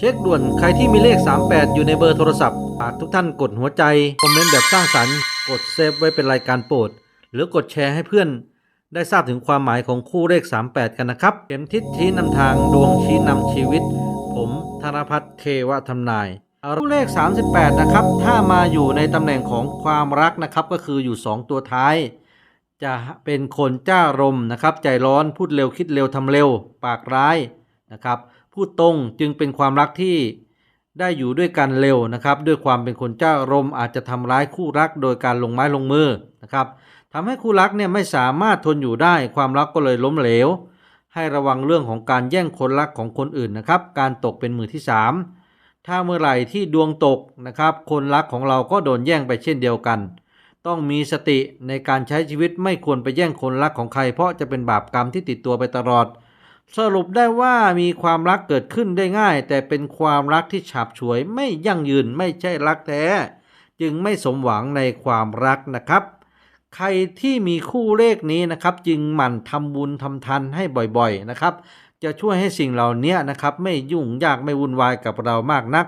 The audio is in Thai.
เช็คด่วนใครที่มีเลข 38 อยู่ในเบอร์โทรศัพท์ฝากทุกท่านกดหัวใจ คอมเมนต์แบบสร้างสรรค์ กดเซฟไว้เป็นรายการโปรด หรือกดแชร์ให้เพื่อน ได้ทราบถึงความหมายของคู่เลข 38 กันนะครับเข็มทิศชี้นำทางดวงชี้นำชีวิต ผมธนพัฒน์เทวทำนายคู่เลข 38 นะครับ ถ้ามาอยู่ในตำแหน่งของความรักนะครับ ก็คืออยู่ 2 ตัวท้าย จะเป็นคนจ้ารมนะครับ ใจร้อนพูดเร็วคิดเร็วทำเร็ว ปากร้ายนะครับ พูดตรงจึงเป็นความรักที่ได้อยู่ด้วยกันเร็วนะครับ ด้วยความเป็นคนเจ้ารมณ์อาจจะทำร้ายคู่รัก โดยการลงไม้ลงมือนะครับทำให้คู่รักเนี่ยไม่สามารถทนอยู่ได้ ความรักก็เลยล้มเหลว ให้ระวังเรื่องของการแย่งคนรักของคนอื่นนะครับ การตกเป็นมือที่สามถ้าเมื่อไหร่ที่ดวงตกนะครับ คนรักของเราก็โดนแย่งไปเช่นเดียวกัน ต้องมีสติในการใช้ชีวิตไม่ควรไปแย่งคนรักของใคร เพราะจะเป็นบาปกรรมที่ติดตัวไปตลอด สรุปได้ว่ามีความรักเกิดขึ้นได้ง่าย แต่เป็นความรักที่ฉับฉวยไม่ยั่งยืนไม่ใช่รักแท้ จึงไม่สมหวังในความรักนะครับ ใครที่มีคู่เลขนี้นะครับ จึงหมั่นทำบุญทำทันให้บ่อยๆนะครับ จะช่วยให้สิ่งเหล่านี้นะครับ ไม่ยุ่งยากไม่วุ่นวายกับเรามากนัก